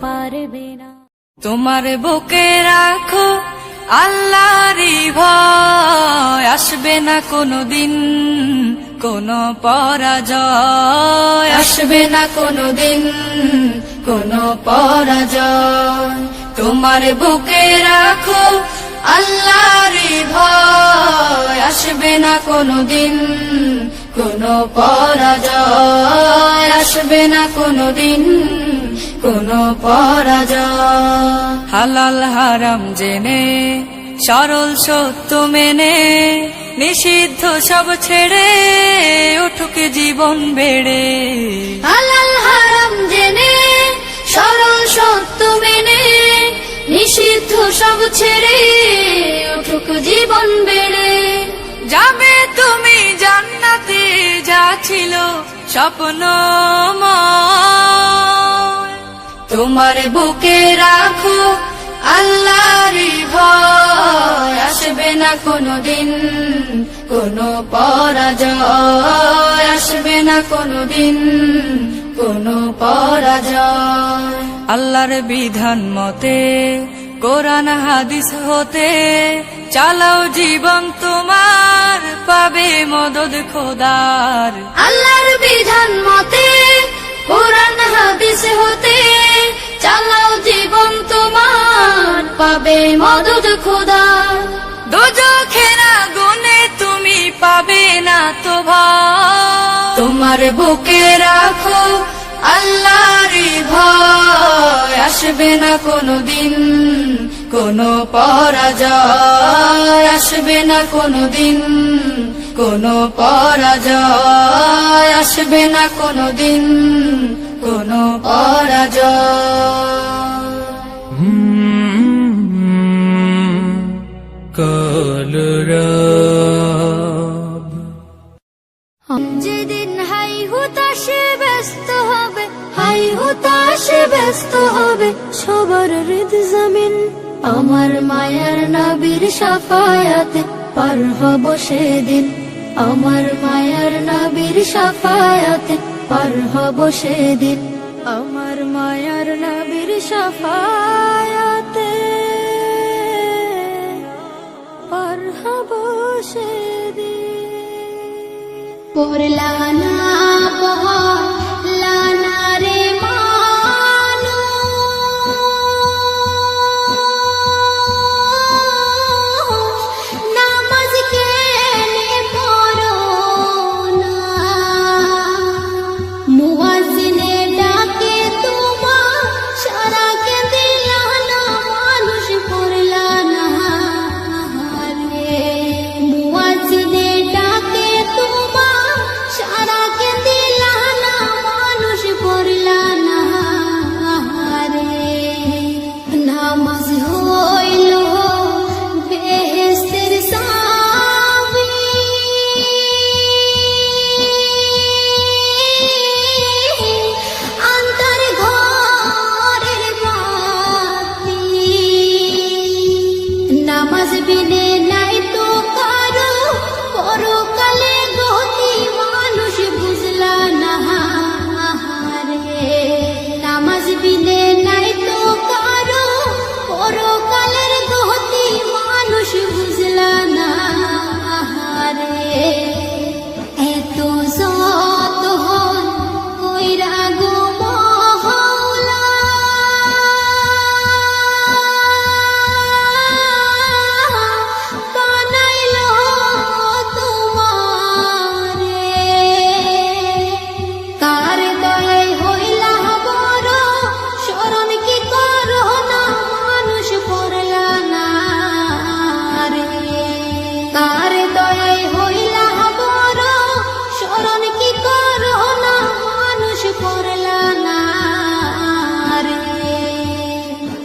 পারবে না। তোমার বুকে রাখো আল্লাহরই ভয়। আসবে না কোনো দিন কোনো পরাজয়। আসবে না কোনো দিন কোনো পরাজয়। তোমার বুকে রাখো আল্লাহরই ভয়। আসবে না কোনো দিন কোনো পরাজয়। আসবে না কোনো দিন কোনো পরাজয়। হালাল হারাম জেনে সরল সত্য মেনে নিষিদ্ধ সব ছেড়ে উঠুক জীবন বেড়ে। হালাল হারাম জেনে সরল সত্য মেনে নিষিদ্ধ সব ছেড়ে উঠুক জীবন বেড়ে। যাবে তুমি জান্নাতে যা ছিল স্বপ্ন তোমার বুকে রাখো আল্লাহর ভয়। আসবে না কোনো দিন কোনো পরাজয়। আসবে না কোনো দিন কোনো পরাজয়। আল্লাহর বিধান মতে, কোরআন, হাদিস হতে, চালাও জীবন তোমার, পাবে মদদ খোদার। আল্লাহর বিধান মতে কোরআন হাদিস হতে চালাও জীবন তোমার পাবে মদদ খোদা। না গুনে তুমি পাবে না তো তোমার বুকে রাখো আল্লাহর ভয়। আসবে না কোনো দিন কোনো পরাজয়। আসবে না কোনো দিন কোনো পরাজয় আসবে না কোনো দিন কোনো পরাজয় যেদিন হাই হুতাশে ব্যস্ত হবে, হাই হুতাশে ব্যস্ত হবে, সবার হৃদ জমিন আমার মায়ার নাবির সাফায়াতে পার হব সেদিন। আমার মায়ার নাবির সাফায়াতে পার হব সেদিন। আমার মায়ার নাবির সাফায়াতে পার হব সেদিন। পড়লানা পড়লানা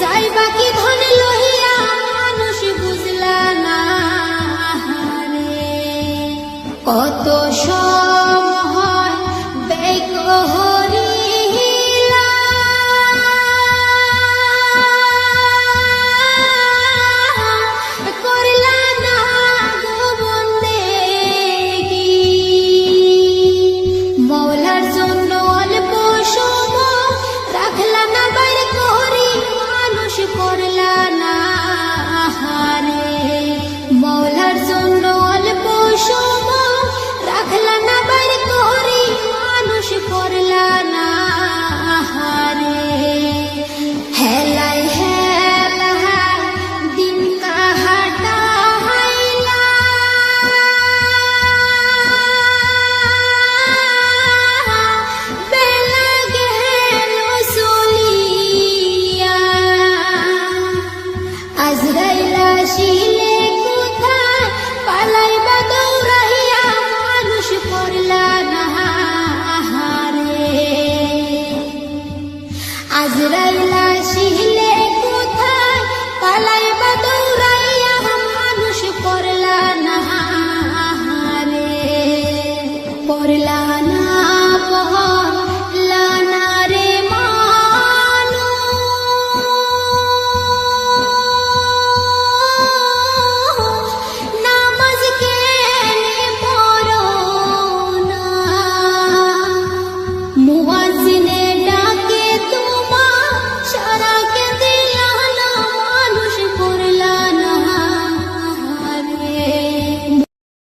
যাই বাকি ধন লহিয়া মানুষ বুঝলা না কত সব Azrail Ashir.